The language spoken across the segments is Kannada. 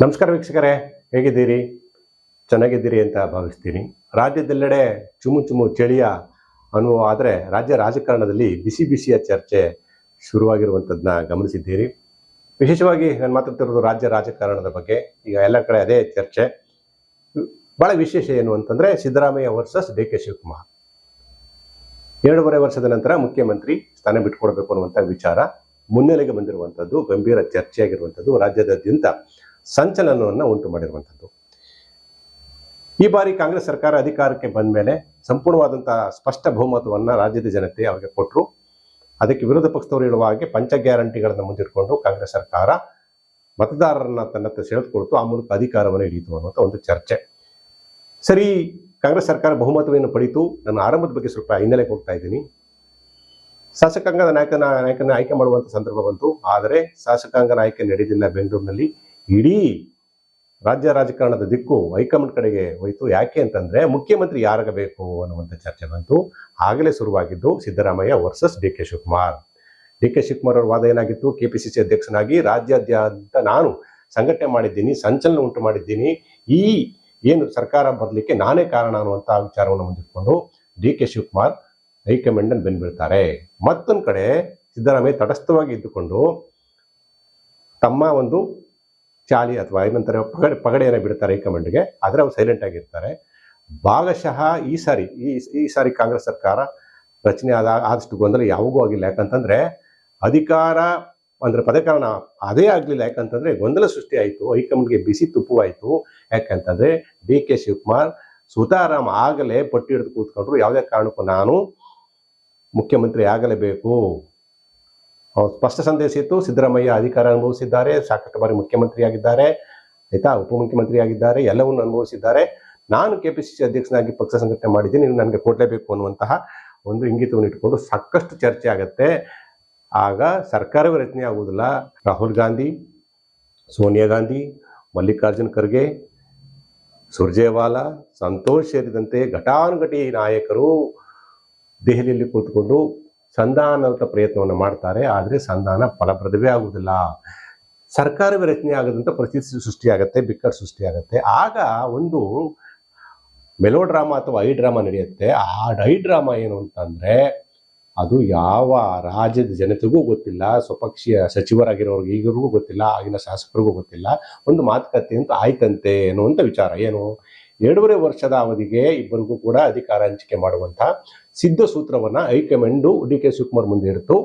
ನಮಸ್ಕಾರ ವೀಕ್ಷಕರೇ, ಹೇಗಿದ್ದೀರಿ? ಚೆನ್ನಾಗಿದ್ದೀರಿ ಅಂತ ಭಾವಿಸ್ತೀನಿ. ರಾಜ್ಯದೆಲ್ಲೆಡೆ ಚುಮು ಚುಮು ಚಳಿಯ ಅನುಭವ ಆದರೆ ರಾಜ್ಯ ರಾಜಕಾರಣದಲ್ಲಿ ಬಿಸಿ ಬಿಸಿಯ ಚರ್ಚೆ ಶುರುವಾಗಿರುವಂಥದ್ದನ್ನ ಗಮನಿಸಿದ್ದೀರಿ. ವಿಶೇಷವಾಗಿ ನಾನು ಮಾತಾಡ್ತಿರೋದು ರಾಜ್ಯ ರಾಜಕಾರಣದ ಬಗ್ಗೆ. ಈಗ ಎಲ್ಲ ಕಡೆ ಅದೇ ಚರ್ಚೆ. ಭಾಳ ವಿಶೇಷ ಏನು ಅಂತಂದರೆ Siddaramaiah versus D K Shivakumar. ಎರಡೂವರೆ ವರ್ಷದ ನಂತರ ಮುಖ್ಯಮಂತ್ರಿ ಸ್ಥಾನ ಬಿಟ್ಕೊಡ್ಬೇಕು ಅನ್ನುವಂಥ ವಿಚಾರ ಮುನ್ನೆಲೆಗೆ ಬಂದಿರುವಂಥದ್ದು, ಗಂಭೀರ ಚರ್ಚೆಯಾಗಿರುವಂಥದ್ದು ರಾಜ್ಯದಾದ್ಯಂತ ಸಂಚಲನವನ್ನು ಉಂಟು ಮಾಡಿರುವಂಥದ್ದು. ಈ ಬಾರಿ ಕಾಂಗ್ರೆಸ್ ಸರ್ಕಾರ ಅಧಿಕಾರಕ್ಕೆ ಬಂದ ಮೇಲೆ ಸಂಪೂರ್ಣವಾದಂತಹ ಸ್ಪಷ್ಟ ಬಹುಮತವನ್ನು ರಾಜ್ಯದ ಜನತೆ ಅವರಿಗೆ ಕೊಟ್ಟರು ಅದಕ್ಕೆ ವಿರೋಧ ಪಕ್ಷದವರು ಹೇಳುವ ಹಾಗೆ ಪಂಚ ಗ್ಯಾರಂಟಿಗಳನ್ನು ಮುಂದಿಟ್ಕೊಂಡು ಕಾಂಗ್ರೆಸ್ ಸರ್ಕಾರ ಮತದಾರರನ್ನ ತನ್ನತ್ತ ಸೆಳೆದುಕೊಳ್ತು, ಆ ಮೂಲಕ ಅಧಿಕಾರವನ್ನು ಹಿಡಿಯಿತು ಅನ್ನುವಂಥ ಒಂದು ಚರ್ಚೆ. ಸರಿ, ಕಾಂಗ್ರೆಸ್ ಸರ್ಕಾರ ಬಹುಮತವನ್ನು ಪಡೀತು. ನಾನು ಆರಂಭದ ಬಗ್ಗೆ ಸ್ವಲ್ಪ ಹಿನ್ನೆಲೆಗೆ ಹೋಗ್ತಾ ಇದ್ದೀನಿ. ಶಾಸಕಾಂಗದ ನಾಯಕನ ನಾಯಕನ ಆಯ್ಕೆ ಮಾಡುವಂಥ ಸಂದರ್ಭ ಬಂತು. ಆದರೆ ಶಾಸಕಾಂಗ ನಾಯಕ ನಡೆದಿಲ್ಲ ಬೆಂಗಳೂರಿನಲ್ಲಿ. ಇಡೀ ರಾಜ್ಯ ರಾಜಕಾರಣದ ದಿಕ್ಕು ಹೈಕಮಾಂಡ್ ಕಡೆಗೆ ಹೋಯಿತು. ಯಾಕೆ ಅಂತಂದ್ರೆ ಮುಖ್ಯಮಂತ್ರಿ ಯಾರಾಗಬೇಕು ಅನ್ನುವಂಥ ಚರ್ಚೆ ಬಂತು. ಆಗಲೇ ಶುರುವಾಗಿದ್ದು Siddaramaiah versus D K Shivakumar. D K Shivakumar ಅವರ ವಾದ ಏನಾಗಿತ್ತು? ಕೆ ಪಿ ಸಿ ಸಿ ಅಧ್ಯಕ್ಷನಾಗಿ ರಾಜ್ಯಾದ್ಯಂತ ನಾನು ಸಂಘಟನೆ ಮಾಡಿದ್ದೀನಿ, ಸಂಚಲನ ಉಂಟು ಮಾಡಿದ್ದೀನಿ. ಈ ಏನು ಸರ್ಕಾರ ಬರಲಿಕ್ಕೆ ನಾನೇ ಕಾರಣ ಅನ್ನುವಂಥ ವಿಚಾರವನ್ನು ಮುಂದಿಟ್ಕೊಂಡು D K Shivakumar high command ಬೆನ್ಬಿಡ್ತಾರೆ ಮತ್ತೊಂದು ಕಡೆ ಸಿದ್ದರಾಮಯ್ಯ ತಟಸ್ಥವಾಗಿ ಇದ್ದುಕೊಂಡು ತಮ್ಮ ಒಂದು ಚಾಲಿ ಅಥವಾ ಏನಂತಾರೆ, ಪಗಡೆ, ಪಗಡೆಯನ್ನು ಬಿಡ್ತಾರೆ ಹೈಕಮಾಂಡ್ಗೆ. ಆದರೆ ಅವ್ರು ಸೈಲೆಂಟ್ ಆಗಿರ್ತಾರೆ. ಭಾಗಶಃ ಈ ಸಾರಿ ಈ ಸಾರಿ ಕಾಂಗ್ರೆಸ್ ಸರ್ಕಾರ ರಚನೆ ಆದ, ಆದಷ್ಟು ಗೊಂದಲ ಯಾವಾಗೂ ಆಗಿಲ್ಲ. ಯಾಕಂತಂದ್ರೆ ಅಧಿಕಾರ ಅಂದ್ರೆ ಪದಕಾರಣ ಅದೇ ಆಗಲಿಲ್ಲ. ಯಾಕಂತಂದ್ರೆ ಗೊಂದಲ ಸೃಷ್ಟಿ ಆಯಿತು ಹೈಕಮಾಂಡ್ಗೆ ಬಿಸಿ ತುಪ್ಪವಾಯಿತು. ಯಾಕಂತಂದ್ರೆ ಡಿ ಕೆ ಶಿವಕುಮಾರ್ ಸುತಾರಾಮ್ ಆಗಲೇ ಪಟ್ಟಿ ಹಿಡಿದು ಕೂತ್ಕೊಂಡ್ರು. ಯಾವುದೇ ಕಾರಣಕ್ಕೂ ನಾನು ಮುಖ್ಯಮಂತ್ರಿ ಆಗಲೇಬೇಕು. ಸ್ಪಷ್ಟ ಸಂದೇಶ ಇತ್ತು. ಸಿದ್ದರಾಮಯ್ಯ ಅಧಿಕಾರ ಅನುಭವಿಸಿದ್ದಾರೆ, ಸಾಕಷ್ಟು ಬಾರಿ ಮುಖ್ಯಮಂತ್ರಿ ಆಗಿದ್ದಾರೆ ಆಯ್ತಾ? ಉಪಮುಖ್ಯಮಂತ್ರಿ ಆಗಿದ್ದಾರೆ ಎಲ್ಲವನ್ನು ಅನುಭವಿಸಿದ್ದಾರೆ. ನಾನು ಕೆ ಪಿ ಸಿ ಸಿ ಅಧ್ಯಕ್ಷನಾಗಿ ಪಕ್ಷ ಸಂಘಟನೆ ಮಾಡಿದ್ದೀನಿ. ನೀವು ನನಗೆ ಕೊಡಲೇಬೇಕು ಅನ್ನುವಂತಹ ಒಂದು ಇಂಗಿತವನ್ನು ಇಟ್ಕೊಂಡು ಸಾಕಷ್ಟು ಚರ್ಚೆ ಆಗತ್ತೆ. ಆಗ ಸರ್ಕಾರವೇ ರಚನೆ ಆಗುವುದಿಲ್ಲ. ರಾಹುಲ್ ಗಾಂಧಿ, ಸೋನಿಯಾ ಗಾಂಧಿ, ಮಲ್ಲಿಕಾರ್ಜುನ್ ಖರ್ಗೆ, ಸುರ್ಜೇವಾಲಾ, ಸಂತೋಷ್ ಸೇರಿದಂತೆ ಘಟಾನುಘಟಿ ನಾಯಕರು ದೆಹಲಿಯಲ್ಲಿ ಕೂತ್ಕೊಂಡು ಸಂಧಾನದ ಪ್ರಯತ್ನವನ್ನು ಮಾಡ್ತಾರೆ, ಆದರೆ ಸಂಧಾನ ಫಲಪ್ರದವೇ ಆಗುವುದಿಲ್ಲ. ಸರ್ಕಾರವೇ ರಚನೆ ಆಗದಂಥ ಪರಿಸ್ಥಿತಿ ಸೃಷ್ಟಿಯಾಗತ್ತೆ, ಬಿಕ್ಕಟ್ಟು ಸೃಷ್ಟಿಯಾಗತ್ತೆ. ಆಗ ಒಂದು ಮೆಲೋ ಡ್ರಾಮಾ ಅಥವಾ ಐ ಡ್ರಾಮಾ ನಡೆಯುತ್ತೆ. ಆ ಐ ಡ್ರಾಮಾ ಏನು ಅಂತಂದರೆ, ಅದು ಯಾವ ರಾಜ್ಯದ ಜನತೆಗೂ ಗೊತ್ತಿಲ್ಲ, ಸ್ವಪಕ್ಷೀಯ ಸಚಿವರಾಗಿರೋರಿಗೆ ಈಗರಿಗೂ ಗೊತ್ತಿಲ್ಲ, ಆಗಿನ ಶಾಸಕರಿಗೂ ಗೊತ್ತಿಲ್ಲ. ಒಂದು ಮಾತುಕತೆ ಅಂತ ಆಯ್ತಂತೆ ಅನ್ನುವಂಥ ವಿಚಾರ. ಏನು? ಎರಡೂವರೆ ವರ್ಷದ ಅವಧಿಗೆ ಇಬ್ಬರಿಗೂ ಕೂಡ ಅಧಿಕಾರ ಹಂಚಿಕೆ ಮಾಡುವಂಥ ಸಿದ್ಧ ಸೂತ್ರವನ್ನ high command D K Shivakumar ಮುಂದೆ ಇಡ್ತು.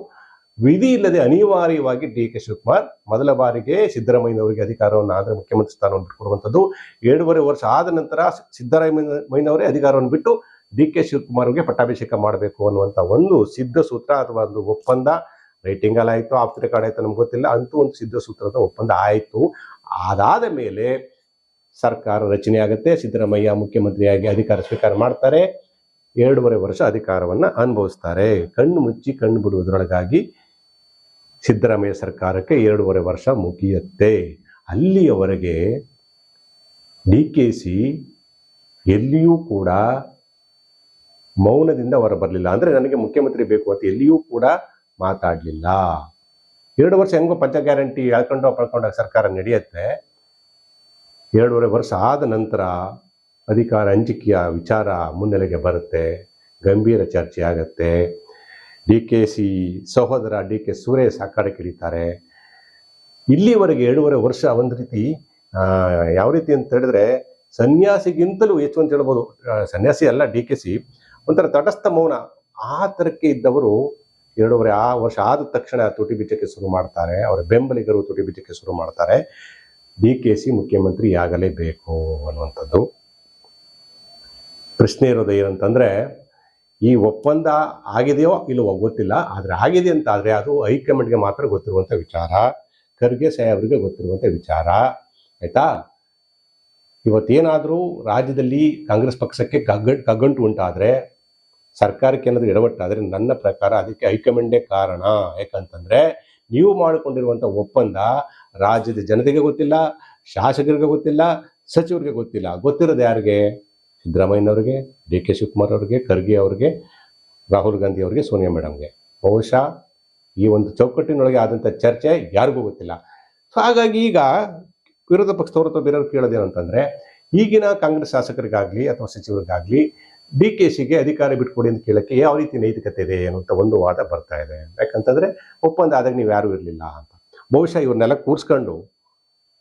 ವಿಧಿ ಇಲ್ಲದೆ ಅನಿವಾರ್ಯವಾಗಿ ಡಿ ಕೆ ಶಿವಕುಮಾರ್ ಮೊದಲ ಬಾರಿಗೆ ಸಿದ್ದರಾಮಯ್ಯನವರಿಗೆ ಅಧಿಕಾರವನ್ನು ಆದ್ರೆ ಮುಖ್ಯಮಂತ್ರಿ ಸ್ಥಾನವನ್ನು ಬಿಟ್ಟುಕೊಡುವಂಥದ್ದು. ಎರಡೂವರೆ ವರ್ಷ ಆದ ನಂತರ ಸಿದ್ದರಾಮಯ್ಯನವರೇ ಅಧಿಕಾರವನ್ನು ಬಿಟ್ಟು ಡಿ ಕೆ ಶಿವಕುಮಾರ್ಗೆ ಪಟ್ಟಾಭಿಷೇಕ ಮಾಡಬೇಕು ಅನ್ನುವಂಥ ಒಂದು ಸಿದ್ಧ ಸೂತ್ರ ಅಥವಾ ಒಂದು ಒಪ್ಪಂದ. ರೈಟಿಂಗ್ ಆಯಿತು ಆಫ್ ರೆಕಾರ್ಡ್ ಆಯ್ತು ನಮ್ಗೆ ಗೊತ್ತಿಲ್ಲ. ಅಂತೂ ಒಂದು ಸಿದ್ಧ ಸೂತ್ರದ ಒಪ್ಪಂದ ಆಯಿತು. ಅದಾದ ಮೇಲೆ ಸರ್ಕಾರ ರಚನೆ ಆಗುತ್ತೆ, ಸಿದ್ದರಾಮಯ್ಯ ಮುಖ್ಯಮಂತ್ರಿಯಾಗಿ ಅಧಿಕಾರ ಸ್ವೀಕಾರ ಮಾಡ್ತಾರೆ, ಎರಡೂವರೆ ವರ್ಷ ಅಧಿಕಾರವನ್ನು ಅನುಭವಿಸ್ತಾರೆ. ಕಣ್ಣು ಮುಚ್ಚಿ ಕಣ್ಣು ಬಿಡುವುದರೊಳಗಾಗಿ ಸಿದ್ದರಾಮಯ್ಯ ಸರ್ಕಾರಕ್ಕೆ ಎರಡೂವರೆ ವರ್ಷ ಮುಗಿಯುತ್ತೆ. ಅಲ್ಲಿಯವರೆಗೆ ಡಿ ಕೆ ಸಿ ಎಲ್ಲಿಯೂ ಕೂಡ ಮೌನದಿಂದ ಹೊರ ಬರಲಿಲ್ಲ ಅಂದರೆ ನನಗೆ ಮುಖ್ಯಮಂತ್ರಿ ಬೇಕು ಅಂತ ಎಲ್ಲಿಯೂ ಕೂಡ ಮಾತಾಡಲಿಲ್ಲ. ಎರಡು ವರ್ಷ ಹೆಂಗೋ ಪಂಚ ಗ್ಯಾರಂಟಿ ಹೇಳ್ಕೊಂಡು ಪಡ್ಕೊಂಡಾಗ ಸರ್ಕಾರ ನಡೆಯುತ್ತೆ. ಎರಡೂವರೆ ವರ್ಷ ಆದ ನಂತರ ಅಧಿಕಾರ ಹಂಚಿಕೆಯ ವಿಚಾರ ಮುನ್ನೆಲೆಗೆ ಬರುತ್ತೆ, ಗಂಭೀರ ಚರ್ಚೆ ಆಗುತ್ತೆ. ಡಿ ಕೆ ಸಿ ಸಹೋದರ ಡಿ ಕೆ ಸುರೇಶ್ ಅಖಾಡಕ್ಕೆ ಇಳಿತಾರೆ ಇಲ್ಲಿವರೆಗೆ ಎರಡೂವರೆ ವರ್ಷ ಒಂದು ರೀತಿ ಯಾವ ರೀತಿ ಅಂತ ಹೇಳಿದ್ರೆ ಸನ್ಯಾಸಿಗಿಂತಲೂ ಹೆಚ್ಚು ಅಂತ ಹೇಳ್ಬೋದು. ಸನ್ಯಾಸಿ ಅಲ್ಲ ಡಿ ಕೆ ಸಿ ಒಂಥರ ತಟಸ್ಥ ಮೌನ. ಆ ಥರಕ್ಕೆ ಇದ್ದವರು ಎರಡೂವರೆ ಆ ವರ್ಷ ಆದ ತಕ್ಷಣ ತುಟಿ ಬಿಚ್ಚಕ್ಕೆ ಶುರು ಮಾಡ್ತಾರೆ. ಅವರ ಬೆಂಬಲಿಗರು ತುಟಿ ಬಿಚ್ಚಕ್ಕೆ ಶುರು ಮಾಡ್ತಾರೆ. ಡಿ ಕೆ ಸಿ ಮುಖ್ಯಮಂತ್ರಿ ಆಗಲೇಬೇಕು ಅನ್ನುವಂಥದ್ದು. ಪ್ರಶ್ನೆ ಇರೋದು ಏನಂತಂದರೆ, ಈ ಒಪ್ಪಂದ ಆಗಿದೆಯೋ ಇಲ್ಲವೋ ಗೊತ್ತಿಲ್ಲ, ಆದರೆ ಆಗಿದೆ ಅಂತ ಆದರೆ ಅದು ಹೈಕಮಾಂಡ್ಗೆ ಮಾತ್ರ ಗೊತ್ತಿರುವಂಥ ವಿಚಾರ, ಖರ್ಗೆ ಸಾಹೇಬ್ರಿಗೆ ಗೊತ್ತಿರುವಂಥ ವಿಚಾರ, ಆಯಿತಾ? ಇವತ್ತೇನಾದರೂ ರಾಜ್ಯದಲ್ಲಿ ಕಾಂಗ್ರೆಸ್ ಪಕ್ಷಕ್ಕೆ ಕಗ್ಗಂಟು ಕಗ್ಗಂಟು ಉಂಟಾದರೆ, ಸರ್ಕಾರಕ್ಕೆ ಏನಾದರೂ ಎಡವಟ್ಟಾದರೆ ನನ್ನ ಪ್ರಕಾರ ಅದಕ್ಕೆ ಹೈಕಮಾಂಡೇ ಕಾರಣ. ಯಾಕಂತಂದ್ರೆ ನೀವು ಮಾಡಿಕೊಂಡಿರುವಂಥ ಒಪ್ಪಂದ ರಾಜ್ಯದ ಜನತೆಗೆ ಗೊತ್ತಿಲ್ಲ, ಶಾಸಕರಿಗೆ ಗೊತ್ತಿಲ್ಲ, ಸಚಿವರಿಗೆ ಗೊತ್ತಿಲ್ಲ. ಗೊತ್ತಿರೋದು ಯಾರಿಗೆ? ಸಿದ್ದರಾಮಯ್ಯನವ್ರಿಗೆ ಡಿ ಕೆ ಶಿವಕುಮಾರ್ ಅವ್ರಿಗೆ, ಖರ್ಗೆ ಅವ್ರಿಗೆ, ರಾಹುಲ್ ಗಾಂಧಿ ಅವರಿಗೆ, ಸೋನಿಯಾ ಮೇಡಮ್ಗೆ. ಬಹುಶಃ ಈ ಒಂದು ಚೌಕಟ್ಟಿನೊಳಗೆ ಆದಂಥ ಚರ್ಚೆ ಯಾರಿಗೂ ಗೊತ್ತಿಲ್ಲ. ಸೊ ಹಾಗಾಗಿ ಈಗ ವಿರೋಧ ಪಕ್ಷದವ್ರ ಅಥವಾ ಬೇರೆಯವ್ರು ಕೇಳೋದೇನಂತಂದರೆ, ಈಗಿನ ಕಾಂಗ್ರೆಸ್ ಶಾಸಕರಿಗಾಗಲಿ ಅಥವಾ ಸಚಿವರಿಗಾಗ್ಲಿ ಡಿ ಕೆ ಸಿಗೆ ಅಧಿಕಾರ ಬಿಟ್ಕೊಡಿ ಅಂತ ಕೇಳಕ್ಕೆ ಯಾವ ರೀತಿ ನೈತಿಕತೆ ಇದೆ ಅನ್ನುವಂಥ ಒಂದು ವಾದ ಬರ್ತಾ ಇದೆ. ಯಾಕಂತಂದ್ರೆ ಒಪ್ಪಂದ ಆದಾಗ ನೀವು ಯಾರೂ ಇರಲಿಲ್ಲ ಅಂತ. ಬಹುಶಃ ಇವ್ರನ್ನೆಲ್ಲ ಕೂರಿಸ್ಕೊಂಡು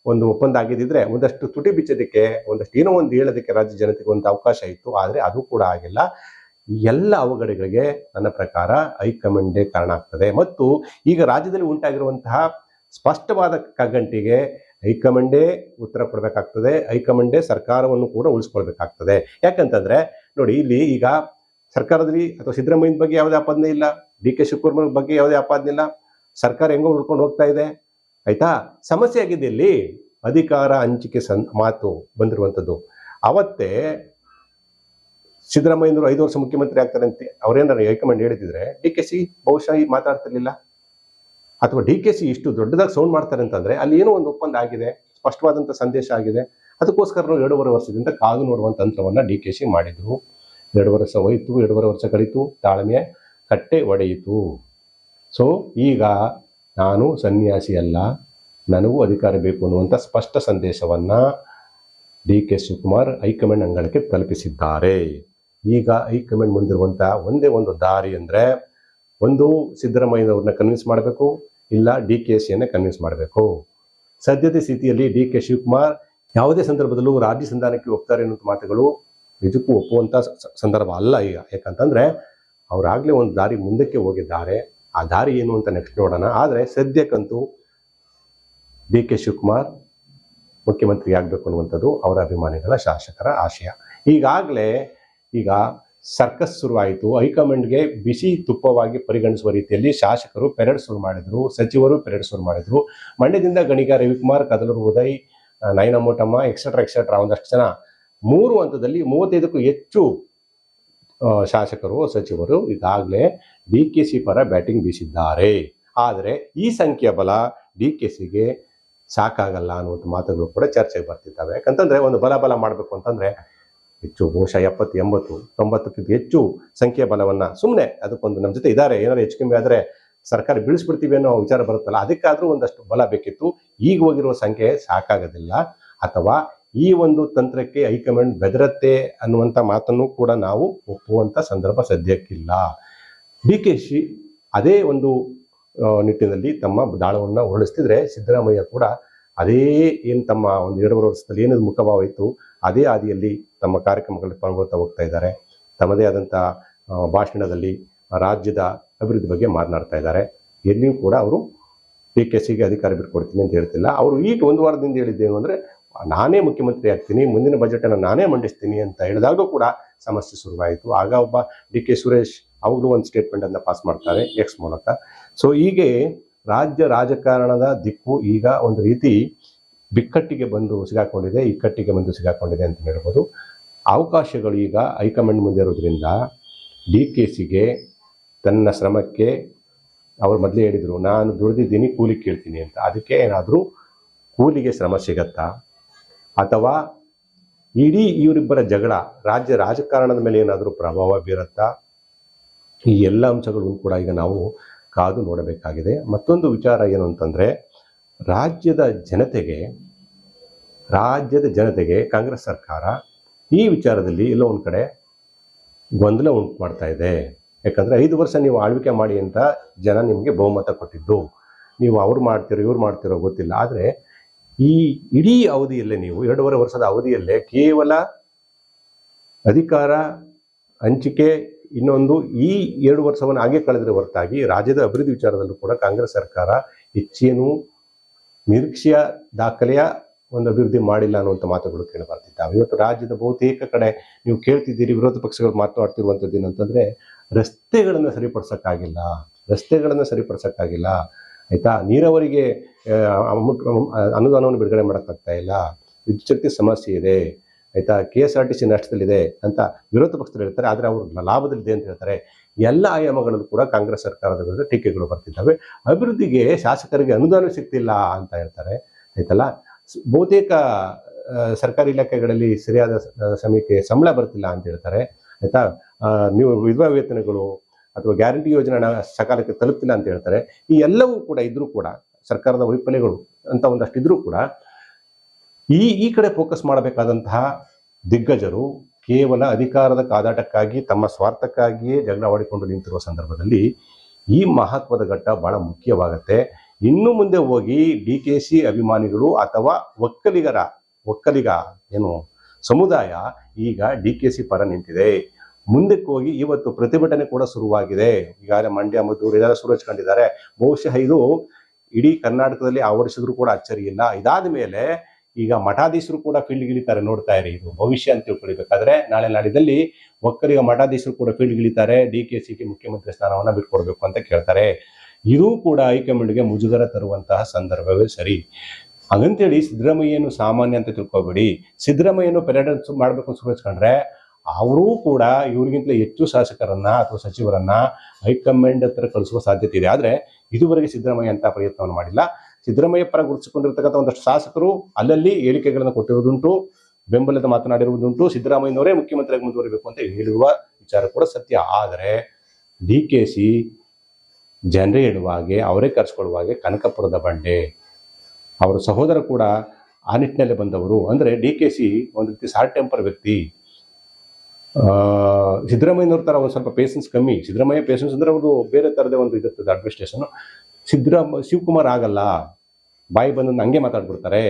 ಒಂದು ಒಪ್ಪಂದ ಆಗಿದ್ದಿದ್ರೆ ಒಂದಷ್ಟು ತುಟಿ ಬಿಚ್ಚೋದಕ್ಕೆ, ಒಂದಷ್ಟು ಏನೋ ಒಂದು ಹೇಳೋದಕ್ಕೆ ರಾಜ್ಯ ಜನತೆಗೆ ಒಂದು ಅವಕಾಶ ಇತ್ತು. ಆದರೆ ಅದು ಕೂಡ ಆಗಿಲ್ಲ. ಎಲ್ಲ ಅವಘಡಗಳಿಗೆ ನನ್ನ ಪ್ರಕಾರ ಹೈಕಮಾಂಡೇ ಕಾರಣ ಆಗ್ತದೆ. ಮತ್ತು ಈಗ ರಾಜ್ಯದಲ್ಲಿ ಉಂಟಾಗಿರುವಂತಹ ಸ್ಪಷ್ಟವಾದ ಕಗ್ಗಂಟಿಗೆ ಹೈಕಮಾಂಡೇ ಉತ್ತರ ಕೊಡಬೇಕಾಗ್ತದೆ, ಹೈಕಮಾಂಡೇ ಸರ್ಕಾರವನ್ನು ಕೂಡ ಉಳಿಸ್ಕೊಳ್ಬೇಕಾಗ್ತದೆ. ಯಾಕಂತಂದ್ರೆ, ನೋಡಿ ಇಲ್ಲಿ ಈಗ ಸರ್ಕಾರದಲ್ಲಿ ಅಥವಾ ಸಿದ್ದರಾಮಯ್ಯ ಬಗ್ಗೆ ಯಾವುದೇ ಆಪಾದನೆ ಇಲ್ಲ, ಡಿ ಕೆ ಶಿವಕುಮಾರ್ ಬಗ್ಗೆ ಯಾವುದೇ ಆಪಾದನೆ ಇಲ್ಲ, ಸರ್ಕಾರ ಹೆಂಗೋ ಉಳ್ಕೊಂಡು ಹೋಗ್ತಾ ಇದೆ. ಆಯ್ತಾ? ಸಮಸ್ಯೆ ಆಗಿದೆ ಇಲ್ಲಿ. ಅಧಿಕಾರ ಹಂಚಿಕೆ ಸನ್ ಮಾತು ಬಂದಿರುವಂಥದ್ದು. ಅವತ್ತೇ ಸಿದ್ದರಾಮಯ್ಯನವರು ಐದು ವರ್ಷ ಮುಖ್ಯಮಂತ್ರಿ ಆಗ್ತಾರೆ ಅಂತ ಅವ್ರೇನಾರು ಹೈಕಮಾಂಡ್ ಹೇಳಿದ್ರೆ, ಡಿ ಕೆ ಸಿ ಬಹುಶಃ ಮಾತಾಡ್ತಿರ್ಲಿಲ್ಲ. ಅಥವಾ ಡಿ ಕೆ ಸಿ ಇಷ್ಟು ದೊಡ್ಡದಾಗಿ ಸೌಂಡ್ ಮಾಡ್ತಾರೆ ಅಂತಂದ್ರೆ ಅಲ್ಲಿ ಏನೋ ಒಂದು ಒಪ್ಪಂದ ಆಗಿದೆ ಸ್ಪಷ್ಟವಾದಂಥ ಸಂದೇಶ ಆಗಿದೆ. ಅದಕ್ಕೋಸ್ಕರ ನಾವು ಎರಡೂವರೆ ವರ್ಷದಿಂದ ಕಾದು ನೋಡುವ ತಂತ್ರವನ್ನ ಡಿ ಕೆ ಸಿ ಮಾಡಿದ್ರು. ಎರಡು ವರ್ಷ ಹೋಯಿತು, ಎರಡೂವರೆ ವರ್ಷ ಕಳೀತು, ತಾಳ್ಮೆ ಕಟ್ಟೆ ಒಡೆಯಿತು. ಸೊ ಈಗ ನಾನು ಸನ್ಯಾಸಿ ಅಲ್ಲ, ನನಗೂ ಅಧಿಕಾರ ಬೇಕು ಅನ್ನುವಂಥ ಸ್ಪಷ್ಟ ಸಂದೇಶವನ್ನ ಡಿ ಕೆ ಶಿವಕುಮಾರ್ ಹೈಕಮಾಂಡ್ ಅಂಗಳಕ್ಕೆ ತಲುಪಿಸಿದ್ದಾರೆ. ಈಗ ಹೈಕಮಾಂಡ್ ಮುಂದಿರುವಂಥ ಒಂದೇ ಒಂದು ದಾರಿ ಅಂದರೆ ಒಂದು ಸಿದ್ದರಾಮಯ್ಯನವ್ರನ್ನ ಕನ್ವಿನ್ಸ್ ಮಾಡಬೇಕು, ಇಲ್ಲ ಡಿ ಕೆ ಸಿಯನ್ನ ಕನ್ವಿನ್ಸ್ ಮಾಡಬೇಕು. ಸದ್ಯದ ಸ್ಥಿತಿಯಲ್ಲಿ ಡಿ ಕೆ ಶಿವಕುಮಾರ್ ಯಾವುದೇ ಸಂದರ್ಭದಲ್ಲೂ ರಾಜ್ಯ ಸಂಧಾನಕ್ಕೆ ಒಪ್ತಾರೆ ಅನ್ನೋ ಮಾತುಗಳು ನಿಜಕ್ಕೂ ಒಪ್ಪುವಂಥ ಸಂದರ್ಭ ಅಲ್ಲ ಈಗ. ಯಾಕಂತಂದ್ರೆ ಅವರಾಗಲೇ ಒಂದು ದಾರಿ ಮುಂದಕ್ಕೆ ಹೋಗಿದ್ದಾರೆ. ಆ ದಾರಿ ಏನು ಅಂತ ನೆಕ್ಸ್ಟ್ ನೋಡೋಣ. ಆದರೆ ಸದ್ಯಕ್ಕಂತೂ ಡಿ ಕೆ ಶಿವಕುಮಾರ್ ಮುಖ್ಯಮಂತ್ರಿ ಆಗಬೇಕು ಅನ್ನುವಂಥದ್ದು ಅವರ ಅಭಿಮಾನಿಗಳ ಶಾಸಕರ ಆಶಯ. ಈಗಾಗಲೇ ಈಗ ಸರ್ಕಸ್ ಶುರುವಾಯಿತು. ಹೈಕಮಾಂಡ್ಗೆ ಬಿಸಿ ತುಪ್ಪವಾಗಿ ಪರಿಗಣಿಸುವ ರೀತಿಯಲ್ಲಿ ಶಾಸಕರು ಪೆರೇಡ್ ಶುರು ಮಾಡಿದ್ರು, ಸಚಿವರು ಪೆರೇಡ್ ಶುರು ಮಾಡಿದ್ರು. ಮಂಡ್ಯದಿಂದ ಗಣಿಗ ರವಿಕುಮಾರ್, ಕದಲೂರು ಉದಯ್ ನಯನಮೋಟಮ್ಮ ನಯನ ಮೋಟಮ್ಮ ಎಕ್ಸೆಟ್ರಾ ಎಕ್ಸೆಟ್ರಾ ಒಂದಷ್ಟು ಜನ. ಮೂರು ಹಂತದಲ್ಲಿ ಮೂವತ್ತೈದಕ್ಕೂ ಹೆಚ್ಚು ಶಾಸಕರು, ಸಚಿವರು ಈಗಾಗಲೇ ಡಿ ಕೆ ಸಿ ಪರ ಬ್ಯಾಟಿಂಗ್ ಬೀಸಿದ್ದಾರೆ. ಆದರೆ ಈ ಸಂಖ್ಯೆ ಬಲ ಡಿ ಕೆ ಸಿಗೆ ಸಾಕಾಗಲ್ಲ ಅನ್ನುವಂಥ ಮಾತುಗಳು ಕೂಡ ಚರ್ಚೆಗೆ ಬರ್ತಿದ್ದಾವೆ. ಯಾಕಂತಂದರೆ ಒಂದು ಬಲ ಬಲ ಮಾಡಬೇಕು ಅಂತಂದ್ರೆ ಹೆಚ್ಚು ಬಹುಶಃ ಎಪ್ಪತ್ತು, ಎಂಬತ್ತು, ತೊಂಬತ್ತಕ್ಕಿಂತ ಹೆಚ್ಚು ಸಂಖ್ಯೆ ಬಲವನ್ನ ಸುಮ್ಮನೆ ಅದಕ್ಕೊಂದು ನಮ್ಮ ಜೊತೆ ಇದ್ದಾರೆ. ಏನಾದ್ರು ಹೆಚ್ಚು ಕಮ್ಮಿ ಆದರೆ ಸರ್ಕಾರ ಬೀಳಿಸ್ಬಿಡ್ತೀವಿ ಅನ್ನೋ ವಿಚಾರ ಬರುತ್ತಲ್ಲ, ಅದಕ್ಕಾದ್ರೂ ಒಂದಷ್ಟು ಬಲ ಬೇಕಿತ್ತು. ಈಗ ಹೋಗಿರುವ ಸಂಖ್ಯೆ ಸಾಕಾಗೋದಿಲ್ಲ. ಅಥವಾ ಈ ಒಂದು ತಂತ್ರಕ್ಕೆ ಹೈಕಮಾಂಡ್ ಬೆದರತ್ತೆ ಅನ್ನುವಂಥ ಮಾತನ್ನು ಕೂಡ ನಾವು ಒಪ್ಪುವಂಥ ಸಂದರ್ಭ ಸದ್ಯಕ್ಕಿಲ್ಲ. ಡಿ ಕೆ ಶಿ ಅದೇ ಒಂದು ನಿಟ್ಟಿನಲ್ಲಿ ತಮ್ಮ ದಾಳವನ್ನು ಹೊರಡಿಸ್ತಿದ್ರೆ ಸಿದ್ದರಾಮಯ್ಯ ಕೂಡ ಅದೇ ಏನು ತಮ್ಮ ಒಂದು ಎರಡು ವರ್ಷದಲ್ಲಿ ಏನದು ಮುಖಭಾವ ಇತ್ತು, ಅದೇ ಹಾದಿಯಲ್ಲಿ ತಮ್ಮ ಕಾರ್ಯಕ್ರಮಗಳಲ್ಲಿ ಪಾಲ್ಗೊಳ್ತಾ ಹೋಗ್ತಾ ಇದ್ದಾರೆ. ತಮ್ಮದೇ ಆದಂಥ ಭಾಷಣದಲ್ಲಿ ರಾಜ್ಯದ ಅಭಿವೃದ್ಧಿ ಬಗ್ಗೆ ಮಾತನಾಡ್ತಾ ಇದ್ದಾರೆ. ಎಲ್ಲಿಯೂ ಕೂಡ ಅವರು ಡಿ ಕೆ ಸಿಗೆ ಅಧಿಕಾರ ಬಿಟ್ಕೊಡ್ತೀನಿ ಅಂತ ಹೇಳ್ತಿಲ್ಲ. ಅವರು ಈಗ ಒಂದು ವಾರದಿಂದ ಹೇಳಿದ್ದೇನು ಅಂದರೆ, ನಾನೇ ಮುಖ್ಯಮಂತ್ರಿ ಆಗ್ತೀನಿ, ಮುಂದಿನ ಬಜೆಟನ್ನು ನಾನೇ ಮಂಡಿಸ್ತೀನಿ ಅಂತ ಹೇಳಿದಾಗಲೂ ಕೂಡ ಸಮಸ್ಯೆ ಶುರುವಾಯಿತು. ಆಗ ಒಬ್ಬ ಡಿ ಕೆ ಸುರೇಶ್ ಅವರು ಒಂದು ಸ್ಟೇಟ್ಮೆಂಟನ್ನು ಪಾಸ್ ಮಾಡ್ತಾರೆ ಎಕ್ಸ್ ಮೂಲಕ. ಸೊ ಹೀಗೆ ರಾಜ್ಯ ರಾಜಕಾರಣದ ದಿಕ್ಕು ಈಗ ಒಂದು ರೀತಿ ಬಿಕ್ಕಟ್ಟಿಗೆ ಬಂದು ಸಿಗಾಕೊಂಡಿದೆ ಇಕ್ಕಟ್ಟಿಗೆ ಬಂದು ಸಿಗಾಕೊಂಡಿದೆ ಅಂತ ಹೇಳ್ಬೋದು. ಅವಕಾಶಗಳು ಈಗ ಹೈಕಮಾಂಡ್ ಮುಂದೆ ಇರೋದ್ರಿಂದ ಡಿ ಕೆ ಸಿಗೆ ತನ್ನ ಶ್ರಮಕ್ಕೆ ಅವರು ಮೊದಲೇ ಹೇಳಿದರು, ನಾನು ದುಡಿದಿದ್ದೀನಿ, ಕೂಲಿ ಕೇಳ್ತೀನಿ ಅಂತ. ಅದಕ್ಕೆ ಏನಾದರೂ ಕೂಲಿಗೆ ಶ್ರಮ ಸಿಗತ್ತಾ? ಅಥವಾ ಇಡೀ ಇವರಿಬ್ಬರ ಜಗಳ ರಾಜ್ಯ ರಾಜಕಾರಣದ ಮೇಲೆ ಏನಾದರೂ ಪ್ರಭಾವ ಬೀರುತ್ತಾ? ಈ ಎಲ್ಲ ಅಂಶಗಳನ್ನು ಕೂಡ ಈಗ ನಾವು ಕಾದು ನೋಡಬೇಕಾಗಿದೆ. ಮತ್ತೊಂದು ವಿಚಾರ ಏನು ಅಂತಂದರೆ, ರಾಜ್ಯದ ಜನತೆಗೆ ರಾಜ್ಯದ ಜನತೆಗೆ ಕಾಂಗ್ರೆಸ್ ಸರ್ಕಾರ ಈ ವಿಚಾರದಲ್ಲಿ ಎಲ್ಲೋ ಒಂದು ಕಡೆ ಗೊಂದಲ ಉಂಟು ಮಾಡ್ತಾ ಇದೆ. ಯಾಕಂದರೆ ಐದು ವರ್ಷ ನೀವು ಆಳ್ವಿಕೆ ಮಾಡಿ ಅಂತ ಜನ ನಿಮಗೆ ಬಹುಮತ ಕೊಟ್ಟಿದ್ದು. ನೀವು ಅವ್ರು ಮಾಡ್ತಿರೋ, ಇವ್ರು ಮಾಡ್ತಿರೋ ಗೊತ್ತಿಲ್ಲ. ಆದರೆ ಈ ಇಡೀ ಅವಧಿಯಲ್ಲೇ ನೀವು, ಎರಡೂವರೆ ವರ್ಷದ ಅವಧಿಯಲ್ಲೇ ಕೇವಲ ಅಧಿಕಾರ, ಹಂಚಿಕೆ, ಇನ್ನೊಂದು ಈ ಎರಡು ವರ್ಷವನ್ನು ಹಾಗೆ ಕಳೆದ್ರೆ ಹೊರತಾಗಿ ರಾಜ್ಯದ ಅಭಿವೃದ್ಧಿ ವಿಚಾರದಲ್ಲೂ ಕೂಡ ಕಾಂಗ್ರೆಸ್ ಸರ್ಕಾರ ಹೆಚ್ಚೇನು ನಿರೀಕ್ಷೆಯ ದಾಖಲೆಯ ಒಂದು ಅಭಿವೃದ್ಧಿ ಮಾಡಿಲ್ಲ ಅನ್ನುವಂಥ ಮಾತುಗಳು ಕೇಳಿ ಬರ್ತಿದ್ದಾವೆ. ಇವತ್ತು ರಾಜ್ಯದ ಬಹುತೇಕ ಕಡೆ ನೀವು ಕೇಳ್ತಿದ್ದೀರಿ, ವಿರೋಧ ಪಕ್ಷಗಳು ಮಾತನಾಡ್ತಿರುವಂಥದ್ದು ಏನಂತಂದ್ರೆ, ರಸ್ತೆಗಳನ್ನು ಸರಿಪಡಿಸೋಕ್ಕಾಗಿಲ್ಲ ರಸ್ತೆಗಳನ್ನು ಸರಿಪಡಿಸೋಕ್ಕಾಗಿಲ್ಲ, ಆಯ್ತಾ? ನೀರಾವರಿಗೆ ಅನುದಾನವನ್ನು ಬಿಡುಗಡೆ ಮಾಡೋಕ್ಕಾಗ್ತಾ ಇಲ್ಲ ವಿದ್ಯುತ್ ಶಕ್ತಿ ಸಮಸ್ಯೆ ಇದೆ, ಆಯ್ತಾ? K S R T C ನಷ್ಟದಲ್ಲಿದೆ ಅಂತ ವಿರೋಧ ಪಕ್ಷದಲ್ಲಿ ಹೇಳ್ತಾರೆ, ಆದರೆ ಅವರು ಲಾಭದಲ್ಲಿದೆ ಅಂತ ಹೇಳ್ತಾರೆ. ಎಲ್ಲ ಆಯಾಮಗಳಲ್ಲೂ ಕೂಡ ಕಾಂಗ್ರೆಸ್ ಸರ್ಕಾರದ ವಿರುದ್ಧ ಟೀಕೆಗಳು ಬರ್ತಿದ್ದಾವೆ. ಅಭಿವೃದ್ಧಿಗೆ ಶಾಸಕರಿಗೆ ಅನುದಾನ ಸಿಗ್ತಿಲ್ಲ ಅಂತ ಹೇಳ್ತಾರೆ, ಆಯ್ತಲ್ಲ? ಬಹುತೇಕ ಸರ್ಕಾರಿ ಇಲಾಖೆಗಳಲ್ಲಿ ಸರಿಯಾದ ಸಮಯಕ್ಕೆ ಸಂಬಳ ಬರ್ತಿಲ್ಲ ಅಂತ ಹೇಳ್ತಾರೆ. ಆಯ್ತಾ? ನೀವು ವಿಧವಾ ವೇತನಗಳು ಅಥವಾ ಗ್ಯಾರಂಟಿ ಯೋಜನೆ ಸಕಾಲಕ್ಕೆ ತಲುಪ್ತಿಲ್ಲ ಅಂತ ಹೇಳ್ತಾರೆ. ಈ ಎಲ್ಲವೂ ಕೂಡ ಇದ್ರೂ ಕೂಡ, ಸರ್ಕಾರದ ವೈಫಲ್ಯಗಳು ಅಂತ ಒಂದಷ್ಟು ಇದ್ರೂ ಕೂಡ, ಈ ಈ ಕಡೆ ಫೋಕಸ್ ಮಾಡಬೇಕಾದಂತಹ ದಿಗ್ಗಜರು ಕೇವಲ ಅಧಿಕಾರದ ಕಾದಾಟಕ್ಕಾಗಿ, ತಮ್ಮ ಸ್ವಾರ್ಥಕ್ಕಾಗಿಯೇ ಜಗಳವಾಡಿಕೊಂಡು ನಿಂತಿರುವ ಸಂದರ್ಭದಲ್ಲಿ ಈ ಮಹತ್ವದ ಘಟ್ಟ ಬಹಳ ಮುಖ್ಯವಾಗತ್ತೆ. ಇನ್ನು ಮುಂದೆ ಹೋಗಿ ಡಿ ಕೆ ಸಿ ಅಭಿಮಾನಿಗಳು ಅಥವಾ ಒಕ್ಕಲಿಗರ, ಒಕ್ಕಲಿಗ ಏನು ಸಮುದಾಯ ಈಗ ಡಿ ಕೆ ಸಿ ಪರ ನಿಂತಿದೆ. ಮುಂದಕ್ಕೆ ಹೋಗಿ ಇವತ್ತು ಪ್ರತಿಭಟನೆ ಕೂಡ ಶುರುವಾಗಿದೆ. ಈಗಾಗಲೇ ಮಂಡ್ಯ ಮದ್ದೂರು ಎಲ್ಲ ಶುರು ಹಚ್ಕೊಂಡಿದ್ದಾರೆ ಬಹುಶಃ ಇದು ಇಡೀ ಕರ್ನಾಟಕದಲ್ಲಿ ಆವರಿಸಿದ್ರು ಕೂಡ ಅಚ್ಚರಿ ಇಲ್ಲ. ಇದಾದ ಮೇಲೆ ಈಗ ಮಠಾಧೀಶರು ಕೂಡ ಫೀಲ್ಡ್ಗಿಳಿತಾರೆ ನೋಡ್ತಾ ಇರಿ. ಇದು ಭವಿಷ್ಯ ಅಂತ ತಿಳ್ಕೊಳ್ಬೇಕಾದ್ರೆ ನಾಳೆ ನಾಡಿದಲ್ಲಿ ಒಕ್ಕಲಿಗ ಮಠಾಧೀಶರು ಕೂಡ ಫೀಲ್ಡ್ಗಿಳಿತಾರೆ ಡಿ ಕೆ ಸಿಗೆ ಮುಖ್ಯಮಂತ್ರಿ ಸ್ಥಾನವನ್ನ ಬಿಟ್ಕೊಡ್ಬೇಕು ಅಂತ ಕೇಳ್ತಾರೆ. ಇದು ಕೂಡ ಹೈಕಮಾಂಡ್ಗೆ ಮುಜುಗರ ತರುವಂತಹ ಸಂದರ್ಭವೇ ಸರಿ. ಹಾಗಂತೇಳಿ ಸಿದ್ದರಾಮಯ್ಯನು ಸಾಮಾನ್ಯ ಅಂತ ತಿಳ್ಕೊಬೇಡಿ. ಸಿದ್ದರಾಮಯ್ಯನು ಪೆರಡನ್ಸ್ ಮಾಡಬೇಕು ಅಂತ ಸುರಸ್ಕೊಂಡ್ರೆ ಅವರೂ ಕೂಡ ಇವ್ರಿಗಿಂತಲೇ ಹೆಚ್ಚು ಶಾಸಕರನ್ನ ಅಥವಾ ಸಚಿವರನ್ನ ಹೈಕಮಾಂಡ್ ಹತ್ರ ಕಳಿಸುವ ಸಾಧ್ಯತೆ ಇದೆ. ಆದ್ರೆ ಇದುವರೆಗೆ ಸಿದ್ದರಾಮಯ್ಯ ಅಂತ ಪ್ರಯತ್ನವನ್ನು ಮಾಡಿಲ್ಲ. ಸಿದ್ದರಾಮಯ್ಯ ಪರ ಗುರುತಿಸಿಕೊಂಡಿರ್ತಕ್ಕಂಥ ಒಂದಷ್ಟು ಶಾಸಕರು ಅಲ್ಲಲ್ಲಿ ಹೇಳಿಕೆಗಳನ್ನು ಕೊಟ್ಟಿರುವುದುಂಟು, ಬೆಂಬಲದ ಮಾತನಾಡಿರುವುದುಂಟು. ಸಿದ್ದರಾಮಯ್ಯನವರೇ ಮುಖ್ಯಮಂತ್ರಿಯಾಗಿ ಮುಂದುವರಿಬೇಕು ಅಂತ ಹೇಳಿರುವ ವಿಚಾರ ಕೂಡ ಸತ್ಯ. ಆದರೆ ಡಿ ಕೆ ಸಿ ಜನರೇ ಇಡುವಾಗೆ ಅವರೇ ಕರೆಸ್ಕೊಳ್ಳುವ ಹಾಗೆ ಕನಕಪುರದ ಬಂಡೆ. ಅವರ ಸಹೋದರ ಕೂಡ ಆ ನಿಟ್ಟಿನಲ್ಲಿ ಬಂದವರು. ಅಂದರೆ ಡಿ ಕೆ ಸಿ ಒಂದು ರೀತಿ ಸಾರ್ಟ್ ಟೆಂಪರ್ ವ್ಯಕ್ತಿ. ಸಿದ್ದರಾಮಯ್ಯನವ್ರ ಥರ ಒಂದು ಸ್ವಲ್ಪ ಪೇಷನ್ಸ್ ಕಮ್ಮಿ. ಸಿದ್ದರಾಮಯ್ಯ ಪೇಷನ್ಸ್ ಅಂದ್ರೆ ಅವರು ಬೇರೆ ಥರದೇ ಒಂದು ಇದಿರ್ತದೆ ಅಡ್ಮಿನಿಸ್ಟ್ರೇಷನು ಸಿದ್ದರಾಮ ಶಿವಕುಮಾರ್ ಆಗಲ್ಲ. ಬಾಯಿ ಬಂದು ಹಂಗೆ ಮಾತಾಡ್ಬಿಡ್ತಾರೆ.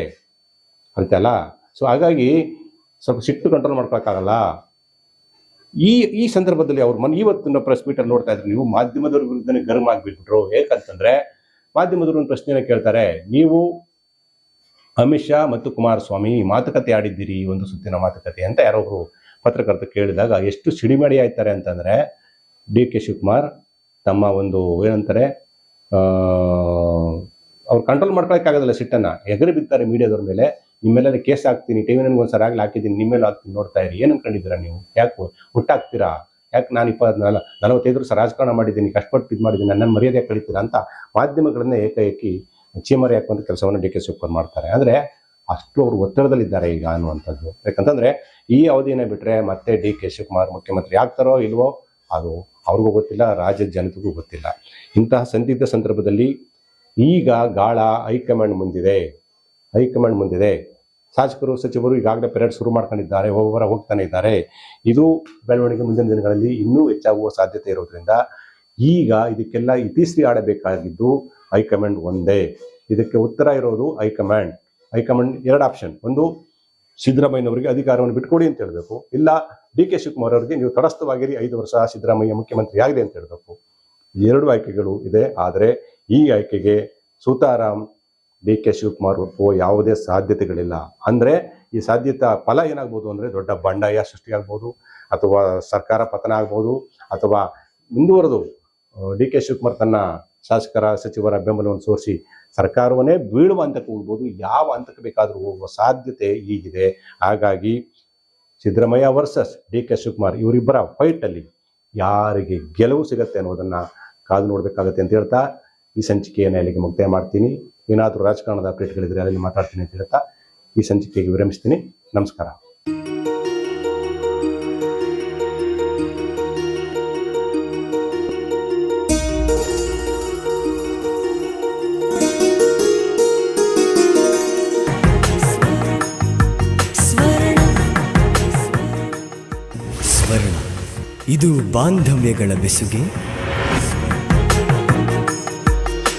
ಅಂತೆಲ್ಲ ಸೊ ಹಾಗಾಗಿ ಸ್ವಲ್ಪ ಸಿಟ್ಟು ಕಂಟ್ರೋಲ್ ಮಾಡ್ಕೊಳಕ್ಕಾಗಲ್ಲ. ಈ ಈ ಸಂದರ್ಭದಲ್ಲಿ ಅವ್ರು ಮನ್, ಇವತ್ತಿನ ಪ್ರೆಸ್ ಮೀಟಲ್ಲಿ ನೋಡ್ತಾ ಇದ್ರೆ, ನೀವು ಮಾಧ್ಯಮದವ್ರ ವಿರುದ್ಧನೇ ಗರ್ಮ ಆಗಿಬಿಟ್ರು ಯಾಕಂತಂದ್ರೆ ಮಾಧ್ಯಮದವರು ಒಂದು ಪ್ರಶ್ನೆ ಕೇಳ್ತಾರೆ, ನೀವು ಅಮಿತ್ ಶಾ ಮತ್ತು ಕುಮಾರಸ್ವಾಮಿ ಮಾತುಕತೆ ಆಡಿದ್ದೀರಿ, ಒಂದು ಸುತ್ತಿನ ಮಾತುಕತೆ ಅಂತ ಯಾರೊಬ್ರು ಪತ್ರಕರ್ತರು ಕೇಳಿದಾಗ ಎಷ್ಟು ಸಿಡಿಮಡಿ ಆಯ್ತಾರೆ ಅಂತಂದ್ರೆ, ಡಿ ಕೆ ಶಿವಕುಮಾರ್ ತಮ್ಮ ಒಂದು ಏನಂತಾರೆ ಅವ್ರು ಕಂಟ್ರೋಲ್ ಮಾಡ್ಕೊಳಕ್ಕಾಗೋದಿಲ್ಲ ಸಿಟ್ಟನ್ನು. ಎಗರಿ ಬಿತ್ತಾರೆ ಮೀಡಿಯಾದವ್ರ ಮೇಲೆ. ನಿಮ್ಮೆಲ್ಲ ಕೇಸ್ ಹಾಕ್ತೀನಿ ಟಿವಿ ನನಗೆ ಒಂದ್ಸಲ ಆಗ್ಲಿ ಹಾಕಿದ್ದೀನಿ ನಿಮ್ಮೆಲ್ಲ ಹಾಕ್ತೀನಿ, ನೋಡ್ತಾ ಇರಿ. ಏನು ಅನ್ಕೊಂಡಿದ್ದೀರಾ ನೀವು? ಯಾಕೆ ಹುಟ್ಟಾಗ್ತೀರಾ ಯಾಕೆ ನಾನು ಇಪ್ಪತ್ ನಲ ನಲವತ್ತೈದು ವರ್ಷ ರಾಜಕಾರಣ ಮಾಡಿದ್ದೀನಿ, ಕಷ್ಟಪಟ್ಟು ಇದು ಮಾಡಿದ್ದೀನಿ ನನ್ನ ಮರ್ಯಾದೆ ಕಳೀತೀರಾ ಅಂತ ಮಾಧ್ಯಮಗಳನ್ನ ಏಕಾಏಕಿ ಚೀಮರಿ ಹಾಕುವಂಥ ಕೆಲಸವನ್ನು ಡಿ ಕೆ ಶಿವಕುಮಾರ್ ಮಾಡ್ತಾರೆ. ಅಂದರೆ ಅಷ್ಟು ಅವರು ಒತ್ತಡದಲ್ಲಿದ್ದಾರೆ ಈಗ ಅನ್ನುವಂಥದ್ದು. ಯಾಕಂತಂದ್ರೆ ಈ ಅವಧಿಯನ್ನ ಬಿಟ್ಟರೆ ಮತ್ತೆ ಡಿ ಕೆ ಶಿವಕುಮಾರ್ ಮುಖ್ಯಮಂತ್ರಿ ಆಗ್ತಾರೋ ಇಲ್ವೋ ಅದು ಅವ್ರಿಗೂ ಗೊತ್ತಿಲ್ಲ, ರಾಜ್ಯದ ಜನತೆಗೂ ಗೊತ್ತಿಲ್ಲ. ಇಂತಹ ಸಂದಿಗ್ಧ ಸಂದರ್ಭದಲ್ಲಿ ಈಗ ಗಾಳ, ಹೈಕಮಾಂಡ್ ಮುಂದಿದೆ. ಹೈಕಮಾಂಡ್ ಮುಂದಿದೆ. ಶಾಸಕರು, ಸಚಿವರು ಈಗಾಗಲೇ ಪೆರೇಡ್ ಶುರು ಮಾಡ್ಕೊಂಡಿದ್ದಾರೆ ಒಬ್ಬೊಬ್ಬರ ಹೋಗ್ತಾನೆ ಇದ್ದಾರೆ. ಇದು ಬೆಳವಣಿಗೆ ಮುಂದಿನ ದಿನಗಳಲ್ಲಿ ಇನ್ನೂ ಹೆಚ್ಚಾಗುವ ಸಾಧ್ಯತೆ ಇರೋದ್ರಿಂದ ಈಗ ಇದಕ್ಕೆಲ್ಲ ಇತಿಶ್ರೀ ಆಡಬೇಕಾಗಿದ್ದು ಹೈಕಮಾಂಡ್ ಒಂದೇ. ಇದಕ್ಕೆ ಉತ್ತರ ಇರೋದು ಹೈಕಮಾಂಡ್. ಹೈಕಮಾಂಡ್ ಎರಡು ಆಪ್ಷನ್. ಒಂದು, ಸಿದ್ದರಾಮಯ್ಯನವರಿಗೆ ಅಧಿಕಾರವನ್ನು ಬಿಟ್ಕೊಡಿ ಅಂತ ಹೇಳಬೇಕು. ಇಲ್ಲ, ಡಿ ಕೆ ಶಿವಕುಮಾರ್ ಅವರಿಗೆ ನೀವು ತಟಸ್ಥವಾಗಿರಿ, ಐದು ವರ್ಷ ಸಿದ್ದರಾಮಯ್ಯ ಮುಖ್ಯಮಂತ್ರಿ ಆಗಲಿ ಅಂತ ಹೇಳಬೇಕು. ಎರಡು ಆಯ್ಕೆಗಳು ಇದೆ. ಆದರೆ ಈ ಆಯ್ಕೆಗೆ ಸುತಾರಾಮ್ ಡಿ ಕೆ ಶಿವಕುಮಾರ್ ಒಪ್ಪುವ ಯಾವುದೇ ಸಾಧ್ಯತೆಗಳಿಲ್ಲ. ಅಂದರೆ ಈ ಸಾಧ್ಯತೆ ಫಲ ಏನಾಗ್ಬೋದು ಅಂದರೆ ದೊಡ್ಡ ಬಂಡಾಯ ಸೃಷ್ಟಿಯಾಗ್ಬೋದು, ಅಥವಾ ಸರ್ಕಾರ ಪತನ ಆಗ್ಬೋದು, ಅಥವಾ ಮುಂದುವರೆದು ಡಿ ಕೆ ಶಿವಕುಮಾರ್ ತನ್ನ ಶಾಸಕರ ಸಚಿವರ ಬೆಂಬಲವನ್ನು ಸೋರಿಸಿ ಸರ್ಕಾರವನ್ನೇ ಬೀಳುವ ಹಂತಕ್ಕೆ ಹೋಗ್ಬೋದು, ಯಾವ ಹಂತಕ್ಕೆ ಬೇಕಾದರೂ ಹೋಗುವ ಸಾಧ್ಯತೆ ಈಗಿದೆ ಹಾಗಾಗಿ Siddaramaiah versus D K Shivakumar ಇವರಿಬ್ಬರ ಫೈಟಲ್ಲಿ ಯಾರಿಗೆ ಗೆಲುವು ಸಿಗುತ್ತೆ ಅನ್ನೋದನ್ನು ಕಾದು ನೋಡಬೇಕಾಗತ್ತೆ ಅಂತ ಹೇಳ್ತಾ ಈ ಸಂಚಿಕೆಯನ್ನು ಇಲ್ಲಿಗೆ ಮುಕ್ತಾಯ ಮಾಡ್ತೀನಿ. ಏನಾದರೂ ರಾಜಕಾರಣದ ಅಪ್ಡೇಟ್ಗಳಿದ್ರೆ ಅದರಲ್ಲಿ ಮಾತಾಡ್ತೀನಿ ಅಂತ ಹೇಳ್ತಾ ಈ ಸಂಚಿಕೆಗೆ ವಿರಮಿಸ್ತೀನಿ. ನಮಸ್ಕಾರ. ಇದು ಬಾಂಧವ್ಯಗಳ ಬೆಸುಗೆ.